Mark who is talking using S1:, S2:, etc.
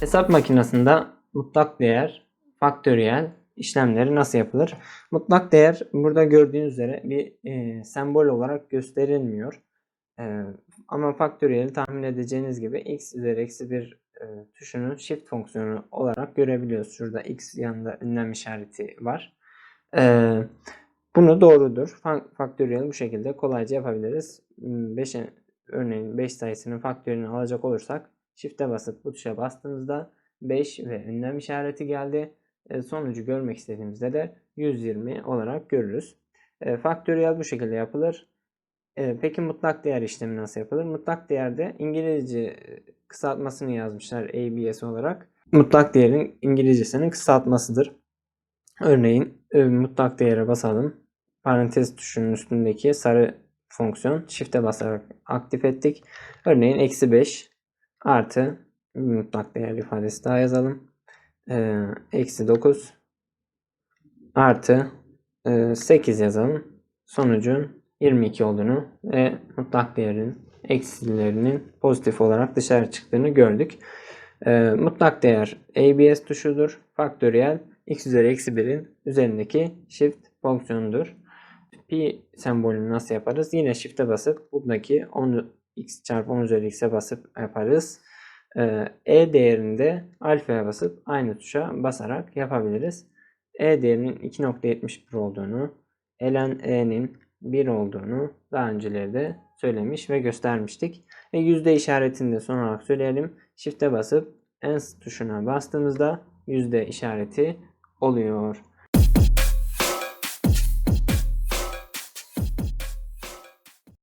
S1: Hesap makinesinde mutlak değer, faktöriyel işlemleri nasıl yapılır? Mutlak değer burada gördüğünüz üzere bir e, sembol olarak gösterilmiyor. E, ama faktöriyeli tahmin edeceğiniz gibi x üzeri eksi 1 e, tuşunun shift fonksiyonu olarak görebiliyoruz. Şurada x yanında ünlem işareti var. E, bunu doğrudur. Fa- Faktöriyeli bu şekilde kolayca yapabiliriz. 5 örneğin 5 sayısının faktörünü alacak olursak shift'e basıp bu tuşa bastığımızda 5 ve ünlem işareti geldi. E, sonucu görmek istediğimizde de 120 olarak görürüz. E, faktöriyel bu şekilde yapılır. E, peki mutlak değer işlemi nasıl yapılır? Mutlak değerde İngilizce kısaltmasını yazmışlar ABS olarak. Mutlak değerin İngilizcesinin kısaltmasıdır. Örneğin mutlak değere basalım. Parantez tuşunun üstündeki sarı fonksiyon shift'e basarak aktif ettik. Örneğin eksi 5 artı mutlak değer ifadesi daha yazalım. Ee, Eksi 9 artı e, 8 yazalım. Sonucun 22 olduğunu ve mutlak değerin eksilerinin pozitif olarak dışarı çıktığını gördük. Ee, mutlak değer ABS tuşudur. Faktöriyel x üzeri eksi 1'in üzerindeki shift fonksiyonudur. Pi sembolünü nasıl yaparız? Yine shift'e basıp buradaki 10 x çarpı 10 üzeri x'e basıp yaparız. Ee, E değerinde alfaya basıp aynı tuşa basarak yapabiliriz. E değerinin 2.71 olduğunu, ln e'nin 1 olduğunu daha önceleri de söylemiş ve göstermiştik. Ve yüzde işaretini de son olarak söyleyelim. Shift'e basıp ens tuşuna bastığımızda yüzde işareti oluyor.